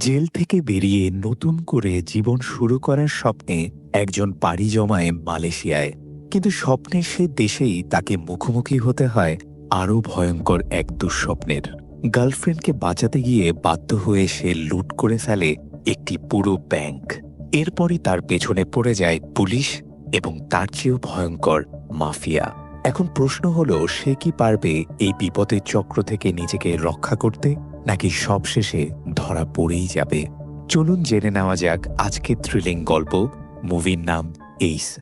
Jail থেকে বেরিয়ে নতুন করে জীবন শুরু করার স্বপ্নে একজন পাড়ি জমায় মালয়েশিয়ায়। কিন্তু স্বপ্নের সে দেশেই তাকে মুখোমুখি হতে হয় আরও ভয়ঙ্কর এক দুঃস্বপ্নের। গার্লফ্রেন্ডকে বাঁচাতে গিয়ে বাধ্য হয়ে সে লুট করে ফেলে একটি পুরো ব্যাংক। এরপরই তার পেছনে পড়ে যায় পুলিশ এবং তার চেয়েও ভয়ঙ্কর মাফিয়া। এখন প্রশ্ন হলো, সে কি পারবে এই বিপদের চক্র থেকে নিজেকে রক্ষা করতে? নাকি সবশেষে ধরা পড়েই যাবে? চলুন জেনে নেওয়া যাক আজকের থ্রিলিং গল্প মুভির নাম এইস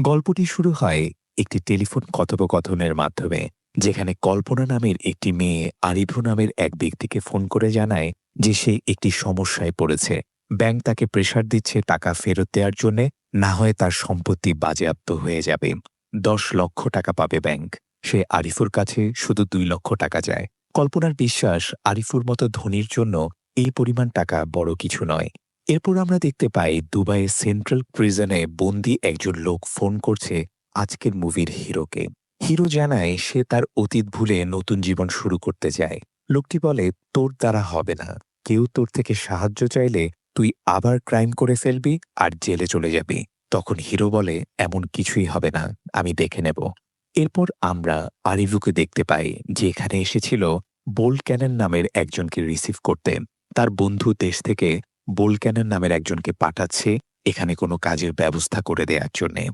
গল্পটি শুরু হয় একটি টেলিফোন কথোপকথনের মাধ্যমে, যেখানে কল্পনা নামের একটি মেয়ে আরিভু নামের এক ব্যক্তিকে ফোন করে জানায় যে সে একটি সমস্যায় পড়েছে। ব্যাংক তাকে প্রেশার দিচ্ছে টাকা ফেরত দেওয়ার জন্য, না হয় তার সম্পত্তি বাজেয়াপ্ত হয়ে যাবে। দশ লক্ষ টাকা পাবে ব্যাংক। সে আরিফুর কাছে শুধু দুই লক্ষ টাকা যায় কল্পনার বিশ্বাস আরিফুর মতো ধনির জন্য এই পরিমাণ টাকা বড় কিছু নয়। এরপর আমরা দেখতে পাই দুবাইয়ের সেন্ট্রাল প্রিজনে বন্দি একজন লোক ফোন করছে আজকের মুভির হিরোকে। হিরো জানায় সে তার অতীত ভুলে নতুন জীবন শুরু করতে চায়। লোকটি বলে, তোর দ্বারা হবে না। কেউ তোর থেকে সাহায্য চাইলে তুই আবার ক্রাইম করে ফেলবি আর জেলে চলে যাবি। তখন হিরো বলে, এমন কিছুই হবে না। আমি দেখে নেব। এরপর আমরা আরিভুকে দেখতে পাই, যে এখানে এসেছিল বোল ক্যানন নামের একজনকে রিসিভ করতে। তার বন্ধু দেশ থেকে বোল ক্যানন নামের একজনকে পাঠাচ্ছে এখানে কোনো কাজের ব্যবস্থা করে দেওয়ার জন্যে।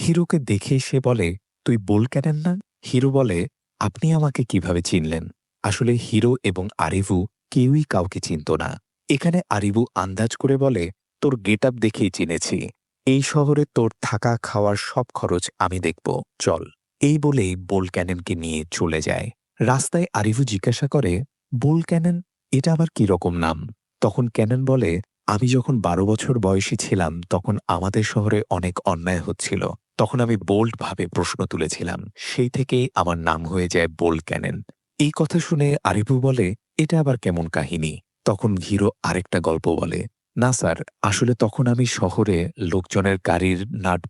হিরোকে দেখে সে বলে, তুই বোল ক্যানন না? হিরো বলে, আপনি আমাকে কীভাবে চিনলেন? আসলে হিরো এবং আরিভু কেউই কাউকে চিনত না। এখানে আরিভু আন্দাজ করে বলে, তোর গেট আপ দেখেই চিনেছি। এই শহরে তোর থাকা খাওয়ার সব খরচ আমি দেখব। চল। এই বলেই বোল ক্যাননকে নিয়ে চলে যায়। রাস্তায় আরিভু জিজ্ঞাসা করে, বোল ক্যানন, এটা আবার কি রকম নাম? তখন ক্যানন বলে, আমি যখন বারো বছর বয়সী ছিলাম, তখন আমাদের শহরে অনেক অন্যায় হচ্ছিল। তখন আমি বোল্ড ভাবে প্রশ্ন তুলেছিলাম, সেই থেকেই আমার নাম হয়ে যায় বোল ক্যানন। এই কথা শুনে আরিভু বলে, এটা আবার কেমন কাহিনী? তখন হিরো আরেকটা গল্প বলে, না স্যার, আসলে তখন আমি শহরে লোকজনের গাড়ির নাট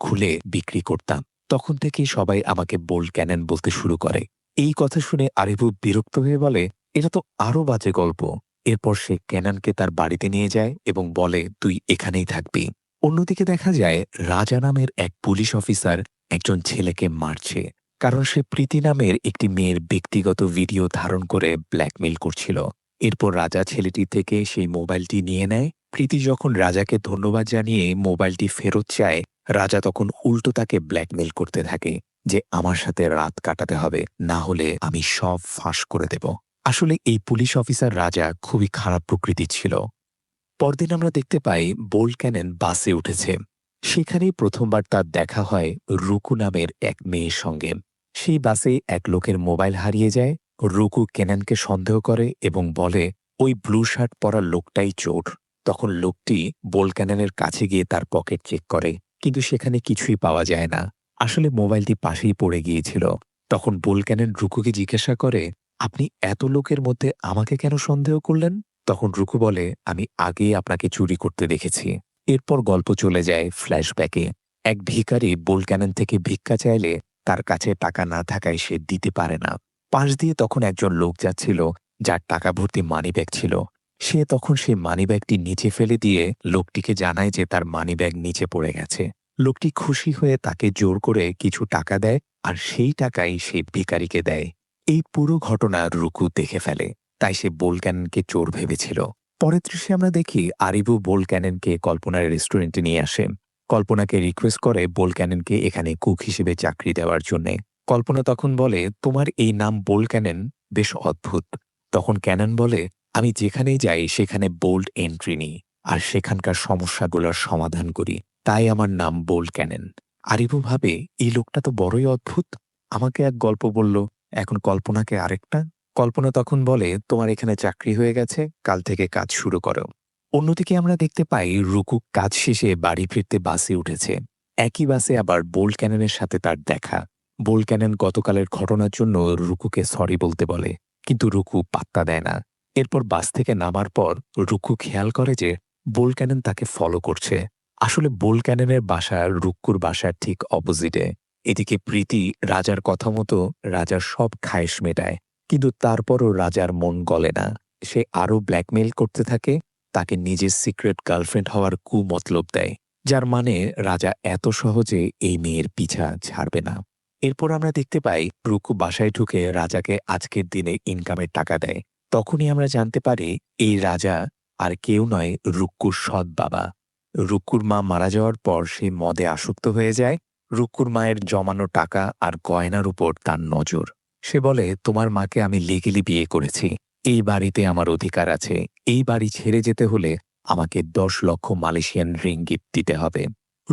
খুলে বিক্রি করতাম। তখন থেকেই সবাই আমাকে বোল ক্যানন বলতে শুরু করে। এই কথা শুনে আরিভু বিরক্ত হয়ে বলে, এটা তো আরও বাজে গল্প। এরপর সে ক্যাননকে তার বাড়িতে নিয়ে যায় এবং বলে, তুই এখানেই থাকবি। অন্যদিকে দেখা যায়, রাজা নামের এক পুলিশ অফিসার একজন ছেলেকে মারছে, কারণ সে প্রীতি নামের একটি মেয়ের ব্যক্তিগত ভিডিও ধারণ করে ব্ল্যাকমেইল করছিল। এরপর রাজা ছেলেটি থেকে সেই মোবাইলটি নিয়ে নেয় প্রীতি যখন রাজাকে ধন্যবাদ জানিয়ে মোবাইলটি ফেরত চায়, রাজা তখন উল্টো তাকে ব্ল্যাকমেইল করতে থাকে যে, আমার সাথে রাত কাটাতে হবে, না হলে আমি সব ফাঁস করে দেব। আসলে এই পুলিশ অফিসার রাজা খুবই খারাপ প্রকৃতি ছিল। পরদিন আমরা দেখতে পাই বোল ক্যানেন বাসে উঠেছে। সেখানেই প্রথমবার তার দেখা হয় রুকু নামের এক মেয়ের সঙ্গে। সেই বাসে এক লোকের মোবাইল হারিয়ে যায়, রুকু কেনানকে সন্দেহ করে এবং বলে, ওই ব্লু শার্ট পরা লোকটাই চোর। তখন লোকটি বোল ক্যাননের কাছে গিয়ে তার পকেট চেক করে, কিন্তু সেখানে কিছুই পাওয়া যায় না। আসলে মোবাইলটি পাশেই পড়ে গিয়েছিল। তখন বোল ক্যানন রুকুকে জিজ্ঞাসা করে, আপনি এত লোকের মধ্যে আমাকে কেন সন্দেহ করলেন? তখন রুকু বলে, আমি আগেই আপনাকে চুরি করতে দেখেছি। এরপর গল্প চলে যায় ফ্ল্যাশব্যাকে। এক ভিকারি বোল ক্যানন থেকে ভিক্ষা চাইলে তার কাছে টাকা না থাকায় সে দিতে পারে না। পাশ দিয়ে তখন একজন লোক যাচ্ছিল, যার টাকা ভর্তি মানিব্যাগ ছিল। সে তখন সেই মানিব্যাগটি নিচে ফেলে দিয়ে লোকটিকে জানায় যে তার মানিব্যাগ নিচে পড়ে গেছে। লোকটি খুশি হয়ে তাকে জোর করে কিছু টাকা দেয় আর সেই টাকাই সে ভিকারিকে দেয়। এই পুরো ঘটনা রুকু দেখে ফেলে, তাই সে বোল ক্যাননকে চোর ভেবেছিল। পরের দৃশ্যে আমরা দেখি আরিবু বোল ক্যাননকে কল্পনার রেস্টুরেন্টে নিয়ে আসে। কল্পনাকে রিকোয়েস্ট করে বোল ক্যাননকে এখানে কুক হিসেবে চাকরি দেওয়ার জন্যে। কল্পনা তখন বলে, তোমার এই নাম বোল ক্যানন বেশ অদ্ভুত। তখন ক্যানন বলে আমি যেখানেই যাই, সেখানে বোল্ড এন্ট্রি নিই আর সেখানকার সমস্যাগুলোর সমাধান করি। তাই আমার নাম বোল ক্যানন আরিবু ভাবে, এই লোকটা তো বড়ই অদ্ভুত। আমাকে এক গল্প বলল, এখন কল্পনাকে আরেকটা। কল্পনা তখন বলে, তোমার এখানে চাকরি হয়ে গেছে, কাল থেকে কাজ শুরু করো। অন্যদিকে আমরা দেখতে পাই, রুকু কাজ শেষে বাড়ি ফিরতে বাসে উঠেছে। একই বাসে আবার বোল ক্যাননের সাথে তার দেখা। বোল ক্যানন গতকালের ঘটনার জন্য রুকুকে সরি বলতে বলে, কিন্তু রুকু পাত্তা দেয় না। এরপর বাস থেকে নামার পর রুকু খেয়াল করে যে বোল ক্যানন তাকে ফলো করছে। আসলে বোল ক্যাননের বাসা রুক্কুর বাসার ঠিক অপোজিটে এদিকে প্রীতি রাজার কথা মতো রাজার সব খায়েশ মেটায়, কিন্তু তারপরও রাজার মন গলে না। সে আরও ব্ল্যাকমেইল করতে থাকে, তাকে নিজের সিক্রেট গার্লফ্রেন্ড হওয়ার কু মতলব দেয়, যার মানে রাজা এত সহজে এই মেয়ের পিছা ছাড়বে না। এরপর আমরা দেখতে পাই রুকু বাসায় ঢুকে রাজাকে আজকের দিনে ইনকামের টাকা দেয়। তখনই আমরা জানতে পারি এই রাজা আর কেউ নয় রুক্কুর সৎ বাবা। রুক্কুর মা মারা যাওয়ার পর সে মদে আসক্ত হয়ে যায়। রুক্কুর মায়ের জমানো টাকা আর গয়নার উপর তার নজর। সে বলে, তোমার মাকে আমি লিগেলি বিয়ে করেছি। এই বাড়িতে আমার অধিকার আছে। এই বাড়ি ছেড়ে যেতে হলে আমাকে দশ লক্ষ মালয়েশিয়ান রিঙ্গিত দিতে হবে।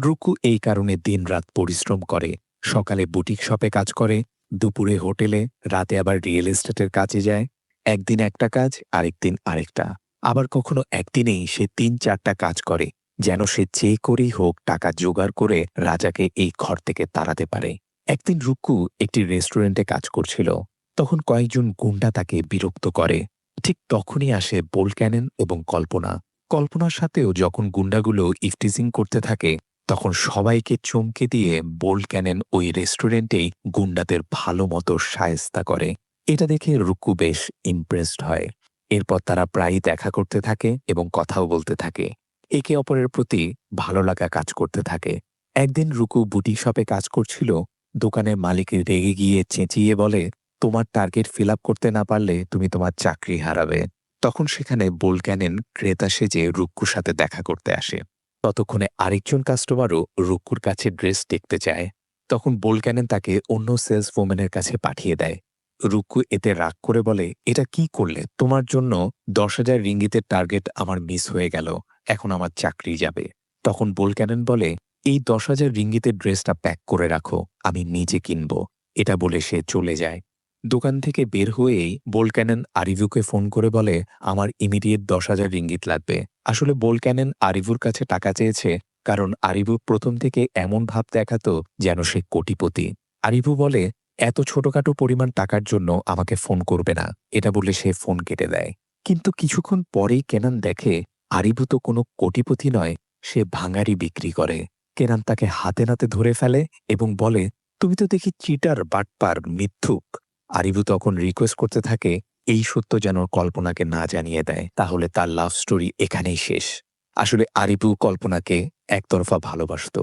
রুকু এই কারণে দিনরাত পরিশ্রম করে। সকালে বুটিক শপে কাজ করে, দুপুরে হোটেলে, রাতে আবার রিয়েল এস্টেটের কাজে যায়। একদিন একটা কাজ, আরেকদিন আরেকটা। আবার কখনো একদিনেই সে তিন চারটা কাজ করে, যেন সে যে করেই হোক টাকা জোগাড় করে রাজাকে এই ঘর থেকে তাড়াতে পারে। একদিন রুক্কু একটি রেস্টুরেন্টে কাজ করছিল। তখন কয়েকজন গুন্ডা তাকে বিরক্ত করে। ঠিক তখনই আসে বোল ক্যানেন এবং কল্পনা। কল্পনার সাথেও যখন গুন্ডাগুলো ইফটিজিং করতে থাকে, তখন সবাইকে চমকে দিয়ে বোল ক্যানেন ওই রেস্টুরেন্টেই গুন্ডাদের ভালো মতো সায়স্তা করে। এটা দেখে রুক্কু বেশ ইমপ্রেসড হয়। এরপর তারা প্রায়ই দেখা করতে থাকে এবং কথাও বলতে থাকে। একে অপরের প্রতি ভালো লাগা কাজ করতে থাকে। একদিন রুকু বুটি শপে কাজ করছিল দোকানের মালিক রেগে গিয়ে চেঁচিয়ে বলে, তোমার টার্গেট ফিল করতে না পারলে তুমি তোমার চাকরি হারাবে। তখন সেখানে বোল ক্যানেন ক্রেতা সেজে রুক্কুর সাথে দেখা করতে আসে। ততক্ষণে আরেকজন কাস্টমারও রুক্কুর কাছে ড্রেস দেখতে চায় তখন বোল ক্যানেন তাকে অন্য সেলস ওমেনের কাছে পাঠিয়ে দেয়। রুক্কু এতে রাগ করে বলে, এটা কি করলে? তোমার জন্য দশ হাজার রিঙ্গিতের টার্গেট আমার মিস হয়ে গেল। এখন আমার চাকরি যাবে। তখন বোল ক্যানেন বলে, এই দশ হাজার রিঙ্গিতের ড্রেসটা প্যাক করে রাখো, আমি নিজে কিনব। এটা বলে সে চলে যায়। দোকান থেকে বের হয়েই বোল ক্যানেন আরিভুকে ফোন করে বলে, আমার ইমিডিয়েট দশ হাজার রিঙ্গিত লাগবে। আসলে বোল ক্যানেন আরিভুর কাছে টাকা চেয়েছে, কারণ আরিভু প্রথম থেকে এমন ভাব দেখাতো যেন সে কোটিপতি। আরিভু বলে এত ছোটখাটো পরিমাণ টাকার জন্য আমাকে ফোন করবে না, এটা বলে সে ফোন কেটে দেয়। কিন্তু কিছুক্ষণ পরেই কেনান দেখে আরিভু তো কোনো কোটিপতি নয়, সে ভাঙারি বিক্রি করে। কেনান তাকে হাতে নাতে ধরে ফেলে এবং বলে, তুমি তো দেখি চিটার, বাটপার, মিথ্যুক। আরিভু তখন রিকোয়েস্ট করতে থাকে, এই সত্য যেন কল্পনাকে না জানিয়ে দেয়, তাহলে তার লাভ স্টোরি এখানেই শেষ। আসলে আরিভু কল্পনাকে একতরফা ভালোবাসত।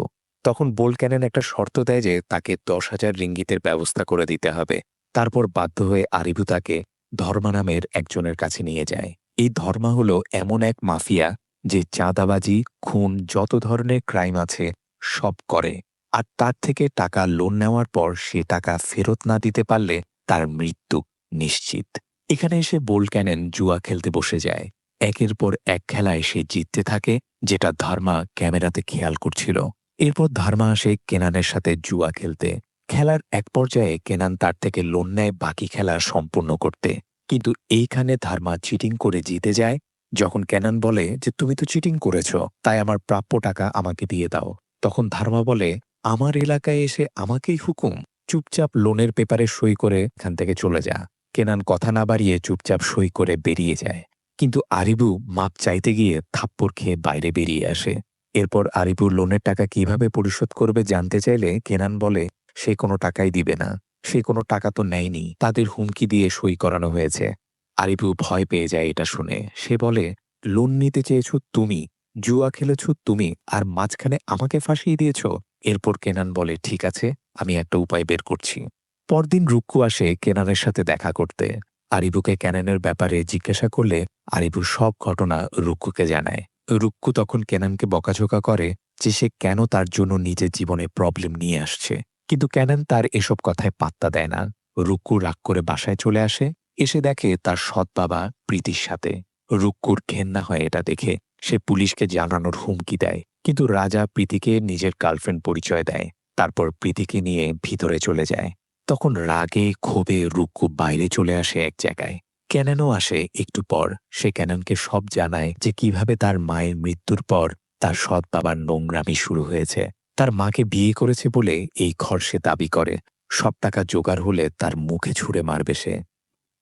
তখন বোল ক্যানেন একটা শর্ত দেয় যে তাকে দশ হাজার রিঙ্গিতের ব্যবস্থা করে দিতে হবে। তারপর বাধ্য হয়ে আরিভু তাকে ধর্মা নামের একজনের কাছে নিয়ে যায়। এই ধর্মা হলো এমন এক মাফিয়া যে চাঁদাবাজি, খুন, যত ধরনের ক্রাইম আছে, সব করে। আর তার থেকে টাকা লোন নেওয়ার পর সে টাকা ফেরত না দিতে পারলে তার মৃত্যু নিশ্চিত। এখানে এসে বোল ক্যানেন জুয়া খেলতে বসে যায়। একের পর এক খেলায় সে জিততে থাকে, যেটা ধর্মা ক্যামেরাতে খেয়াল করছিল। এরপর ধর্মা আসে কেনানের সাথে জুয়া খেলতে। খেলার এক পর্যায়ে কেনান তার থেকে লোন নেয়, বাকি খেলা সম্পূর্ণ করতে। কিন্তু এইখানে ধর্মা চিটিং করে জিতে যায়। যখন কেনান বলে যে, তুমি তো চিটিং করেছ, তাই আমার প্রাপ্য টাকা আমাকে দিয়ে দাও। তখন ধর্মা বলে, আমার এলাকায় এসে আমাকেই হুকুম, চুপচাপ লোনের পেপারে সই করে এখান থেকে চলে যা। কেনান কথা না বাড়িয়ে চুপচাপ সই করে বেরিয়ে যায়। কিন্তু আরিবু মাপ চাইতে গিয়ে থাপ্পড় খেয়ে বাইরে বেরিয়ে আসে। এরপর আরিবুর লোনের টাকা কীভাবে পরিশোধ করবে জানতে চাইলে কেনান বলে, সে কোনো টাকাই দিবে না। সে কোনো টাকা তো নেয়নি। তাদের হুমকি দিয়ে সই করানো হয়েছে। আরিবু ভয় পেয়ে যায় এটা শুনে। সে বলে, লোন নিতে চেয়েছ তুমি। জুয়া খেলেছ তুমি। আর মাঝখানে আমাকে ফাঁসিয়ে দিয়েছ? এরপর কেনান বলে, ঠিক আছে, আমি একটা উপায় বের করছি। পরদিন রুক্কু আসে কেনানের সাথে দেখা করতে। আরিবুকে ক্যানানের ব্যাপারে জিজ্ঞাসা করলে আরিবু সব ঘটনা রুক্কুকে জানায়। রুক্কু তখন ক্যানানকে বকাঝোকা করে যে সে কেন তার জন্য নিজের জীবনে প্রবলেম নিয়ে আসছে। কিন্তু ক্যানন তার এসব কথায় পাত্তা দেয় না। রুক্কু রাগ করে বাসায় চলে আসে, এসে দেখে তার সৎ বাবা প্রীতির সাথে। রুক্কুর ঘেন্না হয় এটা দেখে, সে পুলিশকে জানানোর হুমকি দেয়, কিন্তু রাজা প্রীতিকে নিজের গার্লফ্রেন্ড পরিচয় দেয়, তারপর প্রীতিকে নিয়ে ভিতরে চলে যায়। তখন রাগে ক্ষোভে রুক্কু বাইরে চলে আসে এক জায়গায়। ক্যাননও আসে একটু পর। সে ক্যাননকে সব জানায় যে কীভাবে তার মায়ের মৃত্যুর পর তার সৎ বাবার নোংরামি শুরু হয়েছে। তার মাকে বিয়ে করেছে বলে এই ঘর সে দাবি করে। সব টাকা জোগাড় হলে তার মুখে ছুঁড়ে মারবে সে।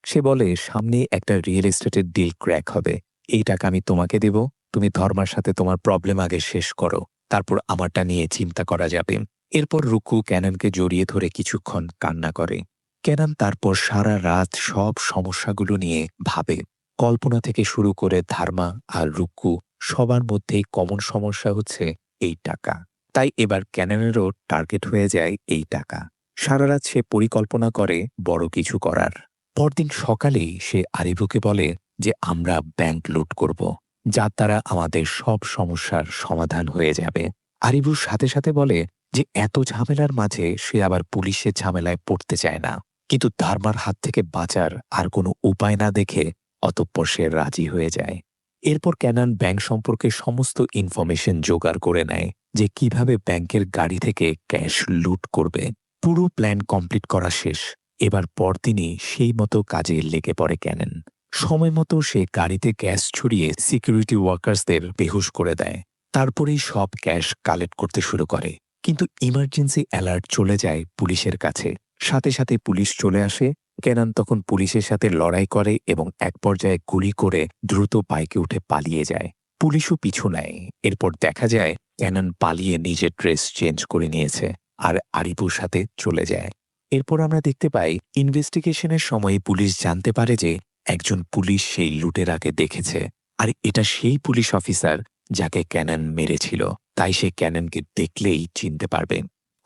সে বলে, সামনে একটা রিয়েল এস্টেটের ডিল ক্র্যাক হবে। এই টাকা আমি তোমাকে দেব। তুমি ধর্মার সাথে তোমার প্রবলেম আগে শেষ করো। তারপর আমারটা নিয়ে চিন্তা করা যাবে। এরপর রুকু ক্যাননকে জড়িয়ে ধরে কিছুক্ষণ কান্না করে। ক্যানন তারপর সারা রাত সব সমস্যাগুলো নিয়ে ভাবে। কল্পনা থেকে শুরু করে ধার্মা আর রুক্কু সবার মধ্যেই কমন সমস্যা হচ্ছে এই টাকা। তাই এবার ক্যাননেরও টার্গেট হয়ে যায় এই টাকা। সারা রাত সে পরিকল্পনা করে বড় কিছু করার। পরদিন সকালেই সে আরিভুকে বলে যে, আমরা ব্যাংক লুট করব যার দ্বারা আমাদের সব সমস্যার সমাধান হয়ে যাবে। আরিভুর সাথে সাথে বলে যে, এত ঝামেলার মাঝে সে আবার পুলিশের ঝামেলায় পড়তে চায় না। কিন্তু ধার্মার হাত থেকে বাঁচার আর কোনো উপায় না দেখে অতঃপর সে রাজি হয়ে যায়। এরপর ক্যানান ব্যাংক সম্পর্কে সমস্ত ইনফরমেশন জোগাড় করে নেয় যে কীভাবে ব্যাংকের গাড়ি থেকে ক্যাশ লুট করবে। পুরো প্ল্যান কমপ্লিট করা শেষ। এবার পরদিনই সেই মতো কাজে লেগে পড়ে ক্যানন। সময় মতো সে গাড়িতে গ্যাস ছড়িয়ে সিকিউরিটি ওয়ার্কার্সদের বেহুশ করে দেয়। তারপরেই সব ক্যাশ কালেক্ট করতে শুরু করে। কিন্তু ইমার্জেন্সি অ্যালার্ট চলে যায় পুলিশের কাছে। সাথে সাথে পুলিশ চলে আসে। কেনান তখন পুলিশের সাথে লড়াই করে এবং এক পর্যায়ে গুলি করে দ্রুত বাইকে উঠে পালিয়ে যায়। পুলিশও পিছু নেয়। এরপর দেখা যায় ক্যানন পালিয়ে নিজের ড্রেস চেঞ্জ করে নিয়েছে আর আরিপুর সাথে চলে যায়। এরপর আমরা দেখতে পাই, ইনভেস্টিগেশনের সময় পুলিশ জানতে পারে যে একজন পুলিশ সেই লুটেরাকে দেখেছে। আর এটা সেই পুলিশ অফিসার যাকে ক্যানন মেরেছিল। তাই সে ক্যাননকে দেখলেই চিনতে পারবে।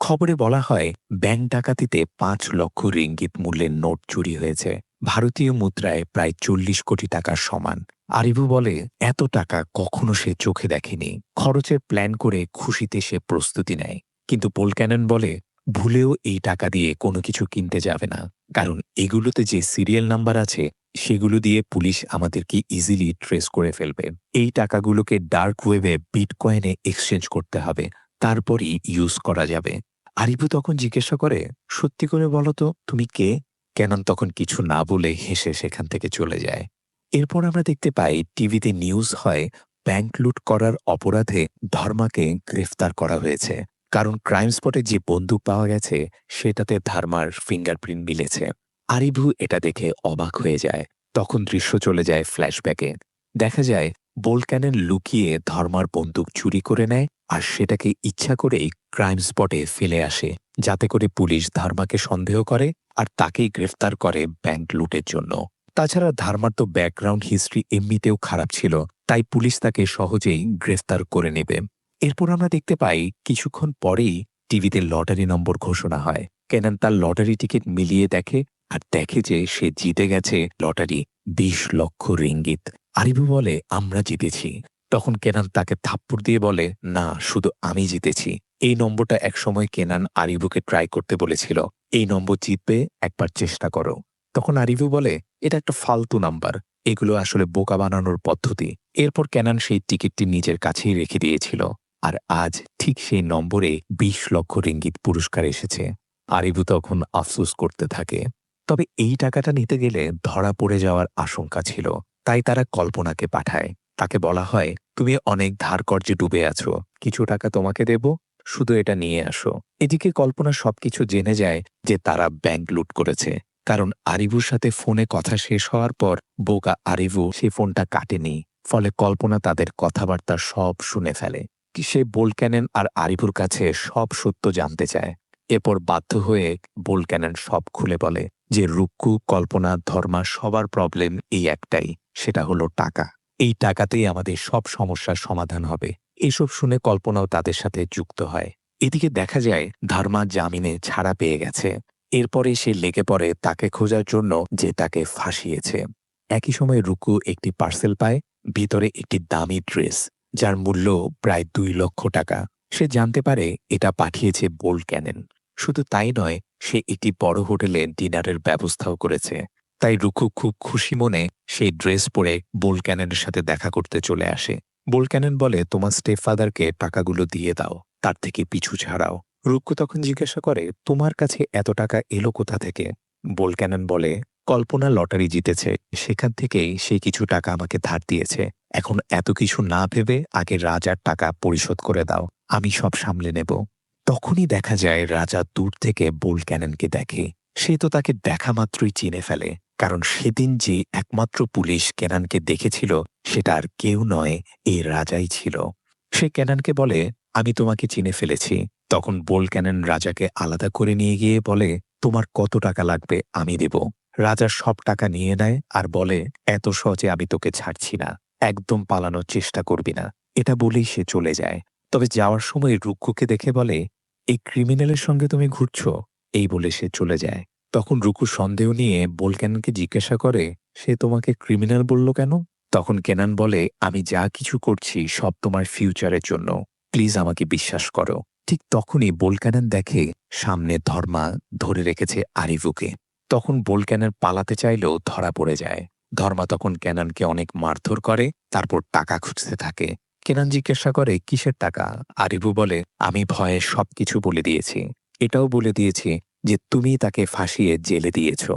খবরে বলা হয়, ব্যাংক ডাকাতিতে পাঁচ লক্ষ রিঙ্গিত মূল্যের নোট চুরি হয়েছে। ভারতীয় মুদ্রায় প্রায় চল্লিশ কোটি টাকার সমান। আরিবু বলে, এত টাকা কখনো সে চোখে দেখেনি। খরচের প্ল্যান করে খুশিতে সে প্রস্তুতি নেয়। কিন্তু পোল ক্যানন বলে, ভুলেও এই টাকা দিয়ে কোনো কিছু কিনতে যাবে না। কারণ এগুলোতে যে সিরিয়াল নাম্বার আছে, সেগুলো দিয়ে পুলিশ আমাদেরকে ইজিলি ট্রেস করে ফেলবে। এই টাকাগুলোকে ডার্ক ওয়েবে বিটকয়েনে এক্সচেঞ্জ করতে হবে। তারপরই ইউজ করা যাবে। আরিফু তখন জিজ্ঞাসা করে, সত্যি করে বলো তো, তুমি কে? ক্যানন তখন কিছু না বলে হেসে সেখান থেকে চলে যায়। এরপর আমরা দেখতে পাই, টিভিতে নিউজ হয়, ব্যাংক লুট করার অপরাধে ধর্মাকে গ্রেফতার করা হয়েছে। কারণ ক্রাইম স্পটে যে বন্দুক পাওয়া গেছে, সেটাতে ধর্মার ফিঙ্গারপ্রিন্ট মিলেছে। আরিভু এটা দেখে অবাক হয়ে যায়। তখন দৃশ্য চলে যায় ফ্ল্যাশব্যাকে। দেখা যায় বোলক্যানেন লুকিয়ে ধর্মার বন্দুক চুরি করে নেয় আর সেটাকে ইচ্ছা করেই ক্রাইম স্পটে ফেলে আসে, যাতে করে পুলিশ ধর্মাকে সন্দেহ করে আর তাকেই গ্রেফতার করে ব্যাংক লুটের জন্য। তাছাড়া ধার্মার তো ব্যাকগ্রাউন্ড হিস্ট্রি এমনিতেও খারাপ ছিল, তাই পুলিশ তাকে সহজেই গ্রেফতার করে নেবে। এরপর আমরা দেখতে পাই কিছুক্ষণ পরেই টিভিতে লটারি নম্বর ঘোষণা হয়। কেনান তার লটারি টিকিট মিলিয়ে দেখে আর দেখে যে সে জিতে গেছে লটারি, বিশ লক্ষ রিঙ্গিত। আরিবু বলে, আমরা জিতেছি। তখন কেনান তাকে থাপ্পড় দিয়ে বলে, না, শুধু আমি জিতেছি। এই নম্বরটা একসময় কেনান আরিবুকে ট্রাই করতে বলেছিল। এই নম্বর জিতবে, একবার চেষ্টা করো। তখন আরিবু বলে, এটা একটা ফালতু নাম্বার। এগুলো আসলে বোকা বানানোর পদ্ধতি। এরপর ক্যানান সেই টিকিটটি নিজের কাছেই রেখে দিয়েছিল। আর আজ ঠিক সেই নম্বরে বিশ লক্ষ রিঙ্গিত পুরস্কার এসেছে। আরিবু তখন আফসোস করতে থাকে। তবে এই টাকাটা নিতে গেলে ধরা পড়ে যাওয়ার আশঙ্কা ছিল। তাই তারা কল্পনাকে পাঠায়। তাকে বলা হয়, তুমি অনেক ধার কর্যে ডুবে আছো। কিছু টাকা তোমাকে দেব, শুধু এটা নিয়ে আসো। এদিকে কল্পনা সবকিছু জেনে যায় যে তারা ব্যাংক লুট করেছে। কারণ আরিবুর সাথে ফোনে কথা শেষ হওয়ার পর বোকা আরিবু সে ফোনটা কাটেনি। ফলে কল্পনা তাদের কথাবার্তা সব শুনে ফেলে। সে বোলক্যানেন আর আরিবুর কাছে সব সত্য জানতে চায়। এরপর বাধ্য হয়ে বোলক্যানেন সব খুলে বলে যে রুক্কু, কল্পনা, ধর্মা সবার প্রবলেম এই একটাই, সেটা হলো টাকা। এই টাকাতেই আমাদের সব সমস্যার সমাধান হবে। এসব শুনে কল্পনাও তাদের সাথে যুক্ত হয়। এদিকে দেখা যায়, ধর্মা জামিনে ছাড়া পেয়ে গেছে। এরপরে সে লেগে পড়ে তাকে খোঁজার জন্য যে তাকে ফাঁসিয়েছে। একই সময় রুকু একটি পার্সেল পায়, ভিতরে একটি দামি ড্রেস যার মূল্য প্রায় দুই লক্ষ টাকা। সে জানতে পারে, এটা পাঠিয়েছে বোল ক্যানেন শুধু তাই নয় সে একটি বড় হোটেলে ডিনারের ব্যবস্থাও করেছে। তাই রুকু খুব খুশি মনে সেই ড্রেস পরে বোল ক্যানেনের সাথে দেখা করতে চলে আসে। বোল ক্যানেন বলে, তোমার স্টেপ ফাদারকে টাকাগুলো দিয়ে দাও, তার থেকে পিছু ছাড়াও। রুক্কু তখন জিজ্ঞাসা করে, তোমার কাছে এত টাকা এলো কোথা থেকে? বোল ক্যানন বলে, কল্পনা লটারি জিতেছে, সেখান থেকেই সে কিছু টাকা আমাকে ধার দিয়েছে। এখন এত কিছু না ভেবে আগে রাজার টাকা পরিশোধ করে দাও, আমি সব সামলে নেব। তখনই দেখা যায় রাজা দূর থেকে বোল ক্যাননকে দেখে। সে তো তাকে দেখা মাত্রই চিনে ফেলে, কারণ সেদিন যে একমাত্র পুলিশ কেনানকে দেখেছিল, সেটা আর কেউ নয় এই রাজাই ছিল। সে কেনানকে বলে, আমি তোমাকে চিনে ফেলেছি। তখন বোল ক্যানন রাজাকে আলাদা করে নিয়ে গিয়ে বলে, তোমার কত টাকা লাগবে আমি দেব। রাজা সব টাকা নিয়ে নেয় আর বলে, এত সহজে আমি তোকে ছাড়ছি না, একদম পালানোর চেষ্টা করবি না। এটা বলেই সে চলে যায়। তবে যাওয়ার সময় রুক্ষকে দেখে বলে এই ক্রিমিনালের সঙ্গে তুমি ঘুরছো? এই বলে সে চলে যায়। তখন রুকু সন্দেহ নিয়ে বোল বোলক্যানকে জিজ্ঞাসা করে, সে তোমাকে ক্রিমিনাল বলল কেন? তখন কেনান বলে, আমি যা কিছু করছি সব তোমার ফিউচারের জন্য। প্লিজ আমাকে বিশ্বাস করো। ঠিক তখনই বোল বোলক্যানন দেখে সামনে ধর্মা ধরে রেখেছে আরিভুকে তখন বোল বোলক্যানন পালাতে চাইলেও ধরা পড়ে যায়। ধর্মা তখন ক্যানানকে অনেক মারধর করে, তারপর টাকা খুঁজতে থাকে। কেনান জিজ্ঞাসা করে, কিসের টাকা? আরিবু বলে, আমি ভয়ে সবকিছু বলে দিয়েছি। এটাও বলে দিয়েছি যে তুমি তাকে ফাঁসিয়ে জেলে দিয়েছ।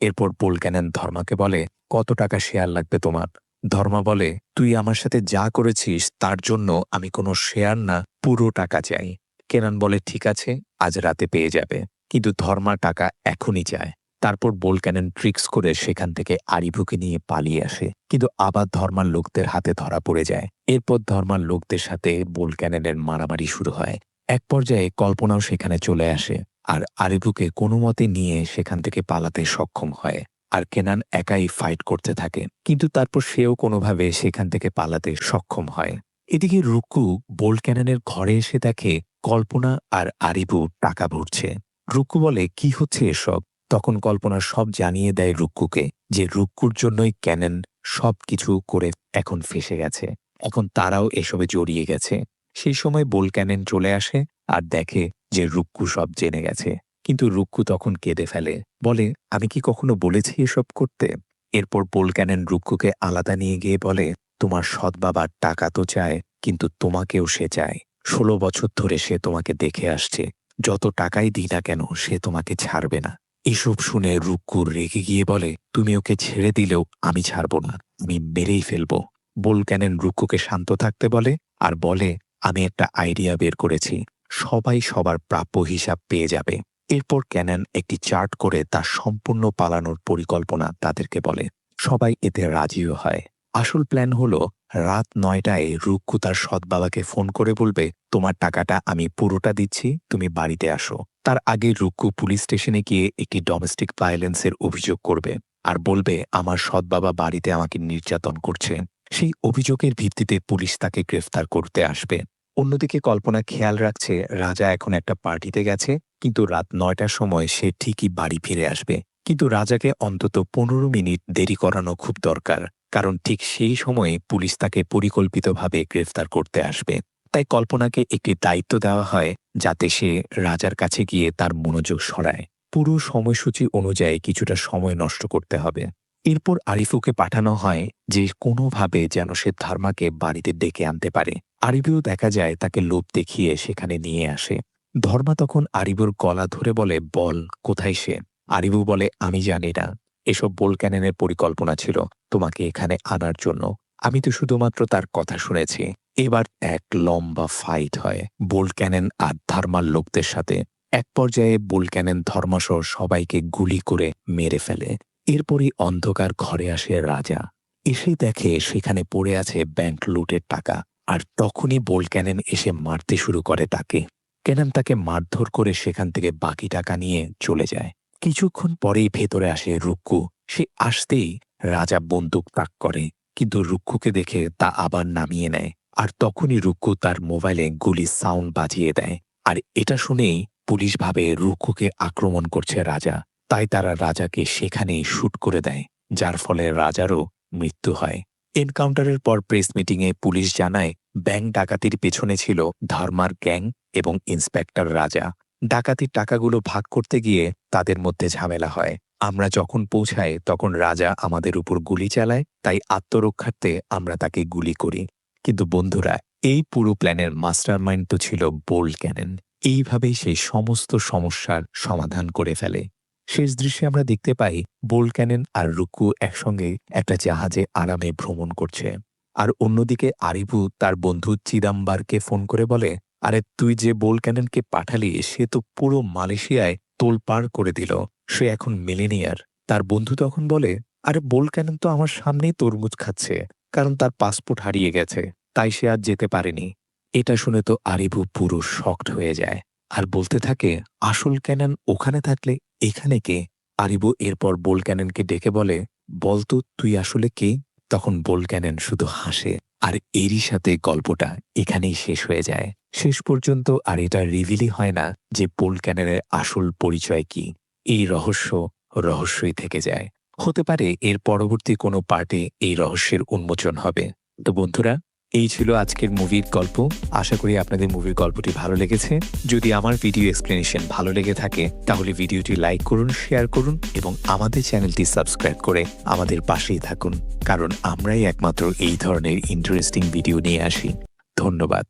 এরপর বোল বোলক্যানন ধর্মাকে বলে, কত টাকা শেয়ার লাগবে তোমার? ধর্মা বলে, তুই আমার সাথে যা করেছিস তার জন্য আমি কোনো শেয়ার না, পুরো টাকা চাই। কেনান বলে, ঠিক আছে, আজ রাতে পেয়ে যাবে। কিন্তু ধর্মা টাকা এখনই চায়। তারপর বোলক্যানন ট্রিক্স করে সেখান থেকে আরিভুকে নিয়ে পালিয়ে আসে। কিন্তু আবার ধর্মার লোকদের হাতে ধরা পড়ে যায়। এরপর ধর্মার লোকদের সাথে বোলক্যাননের মারামারি শুরু হয়। এক পর্যায়ে কল্পনাও সেখানে চলে আসে আর আরিভুকে কোনো মতে নিয়ে সেখান থেকে পালাতে সক্ষম হয় আর কেনান একাই ফাইট করতে থাকে। কিন্তু তারপর সেও কোনোভাবে সেখান থেকে পালাতে সক্ষম হয়। এদিকে রুকু বোল ক্যাননের ঘরে এসে দেখে কল্পনা আর আরিবু টাকা ভরছে। রুকু বলে, কি হচ্ছে এসব? তখন কল্পনা সব জানিয়ে দেয় রুক্কুকে যে রুক্কুর জন্যই ক্যানন সব কিছু করে এখন ফেসে গেছে। এখন তারাও এসবে জড়িয়ে গেছে। সেই সময় বোল ক্যানন চলে আসে আর দেখে যে রুক্কু সব জেনে গেছে। কিন্তু রুক্কু তখন কেঁদে ফেলে। বলে, আমি কি কখনো বলেছি এসব করতে? এরপর বোল ক্যানন রুক্কুকে আলাদা নিয়ে গিয়ে বলে, তোমার সৎ বাবার টাকা তো চায়, কিন্তু তোমাকেও সে চায়। ষোলো বছর ধরে সে তোমাকে দেখে আসছে। যত টাকাই দিই না কেন, সে তোমাকে ছাড়বে না। এসব শুনে রুক্কুর রেগে গিয়ে বলে, তুমি ওকে ছেড়ে দিলেও আমি ছাড়ব না, আমি মেরেই ফেলব। বোল ক্যানন রুক্কুকে শান্ত থাকতে বলে আর বলে, আমি একটা আইডিয়া বের করেছি, সবাই সবার প্রাপ্য হিসাব পেয়ে যাবে। এরপর ক্যানন একটি চার্ট করে তার সম্পূর্ণ পালানোর পরিকল্পনা তাদেরকে বলে। সবাই এতে রাজিও হয়। আসল প্ল্যান হলো, রাত নয়টায় রুক্কু তার সৎ বাবাকে ফোন করে বলবে, তোমার টাকাটা আমি পুরোটা দিচ্ছি, তুমি বাড়িতে আসো। তার আগে রুক্কু পুলিশ স্টেশনে গিয়ে একটি ডোমেস্টিক ভায়োলেন্সের অভিযোগ করবে আর বলবে, আমার সৎ বাবা বাড়িতে আমাকে নির্যাতন করছে। সেই অভিযোগের ভিত্তিতে পুলিশ তাকে গ্রেফতার করতে আসবে। অন্যদিকে কল্পনা খেয়াল রাখছে, রাজা এখন একটা পার্টিতে গেছে, কিন্তু রাত নয়টার সময় সে ঠিকই বাড়ি ফিরে আসবে। কিন্তু রাজাকে অন্তত পনেরো মিনিট দেরি করানো খুব দরকার, কারণ ঠিক সেই সময়ে পুলিশ তাকে পরিকল্পিতভাবে গ্রেফতার করতে আসবে। তাই কল্পনাকে একটি দায়িত্ব দেওয়া হয় যাতে সে রাজার কাছে গিয়ে তার মনোযোগ সরায়। পুরো সময়সূচি অনুযায়ী কিছুটা সময় নষ্ট করতে হবে। এরপর আরিফুকে পাঠানো হয় যে কোনোভাবে যেন সে ধর্মাকে বাড়িতে ডেকে আনতে পারে। আরিবিও দেখা যায় তাকে লোভ দেখিয়ে সেখানে নিয়ে আসে। ধর্মা তখন আরিবুর গলা ধরে বলে, বল, কোথায় সে? আরিবু বলে, আমি জানি না। এসব বোল ক্যানেনের পরিকল্পনা ছিল তোমাকে এখানে আনার জন্য। আমি তো শুধুমাত্র তার কথা শুনেছি। এবার এক লম্বা ফাইট হয়। বোল ক্যানেন আর ধর্মার লোকদের সাথে এক পর্যায়ে বোল ক্যানেন ধর্মাসহ সবাইকে গুলি করে মেরে ফেলে। এরপরই অন্ধকার ঘরে আসে রাজা। এসে দেখে সেখানে পড়ে আছে ব্যাংক লুটের টাকা। আর তখনই বোল ক্যানেন এসে মারতে শুরু করে তাকে। ক্যানন তাকে মারধর করে সেখান থেকে বাকি টাকা নিয়ে চলে যায়। কিছুক্ষণ পরেই ভেতরে আসে রুক্কু। সে আসতেই রাজা বন্দুক তাক করে। কিন্তু রুক্ষুকে দেখে তা আবার নামিয়ে নেয়। আর তখনই রুক্কু তার মোবাইলে গুলি সাউন্ড বাজিয়ে দেয়। আর এটা শুনেই পুলিশ ভাবে রুক্কুকে আক্রমণ করছে রাজা। তাই তারা রাজাকে সেখানেই শুট করে দেয়, যার ফলে রাজারও মৃত্যু হয়। এনকাউন্টারের পর প্রেস মিটিংয়ে পুলিশ জানায়, ব্যাংক ডাকাতির পেছনে ছিল ধর্মার গ্যাং এবং ইন্সপেক্টর রাজা। ডাকাতির টাকাগুলো ভাগ করতে গিয়ে তাদের মধ্যে ঝামেলা হয়। আমরা যখন পৌঁছাই, তখন রাজা আমাদের উপর গুলি চালায়, তাই আত্মরক্ষার্থে আমরা তাকে গুলি করি। কিন্তু বন্ধুরা, এই পুরো প্ল্যানের মাস্টার মাইন্ড তো ছিল বোল্ড ক্যানেন। এইভাবেই সেই সমস্ত সমস্যার সমাধান করে ফেলে। শেষ দৃশ্যে আমরা দেখতে পাই বোল ক্যানেন আর রুকু একসঙ্গে একটা জাহাজে আরামে ভ্রমণ করছে। আর অন্যদিকে আরিবু তার বন্ধু চিদাম্বারকে ফোন করে বলে, আরে তুই যে বোল ক্যাননকে পাঠালি, সে তো পুরো মালয়েশিয়ায় তোল পার করে দিল। সে এখন মিলেনিয়ার। তার বন্ধু তখন বলে, আরে বোল ক্যানন তো আমার সামনেই তরমুজ খাচ্ছে। কারণ তার পাসপোর্ট হারিয়ে গেছে, তাই সে আর যেতে পারেনি। এটা শুনে তো আরিবু পুরো শকড হয়ে যায়। আর বলতে থাকে, আসল ক্যানন ওখানে থাকলে এখানে কে? আরিবু এরপর বোল ক্যাননকে ডেকে বলে বলতো তুই আসলে কে? তখন বোল ক্যানন শুধু হাসে, আর এরই সাথে গল্পটা এখানেই শেষ হয়ে যায়। শেষ পর্যন্ত আর এটা রিভিলই হয় না যে বোল ক্যাননের আসল পরিচয় কি। এই রহস্য রহস্যই থেকে যায়। হতে পারে এর পরবর্তী কোনো পার্টে এই রহস্যের উন্মোচন হবে। তো বন্ধুরা, এই ছিল আজকের মুভির গল্প। আশা করি আপনাদের মুভির গল্পটি ভালো লেগেছে। যদি আমার ভিডিও এক্সপ্লেনেশন ভালো লেগে থাকে, তাহলে ভিডিওটি লাইক করুন, শেয়ার করুন এবং আমাদের চ্যানেলটি সাবস্ক্রাইব করে আমাদের পাশেই থাকুন। কারণ আমরাই একমাত্র এই ধরনের ইন্টারেস্টিং ভিডিও নিয়ে আসি। ধন্যবাদ।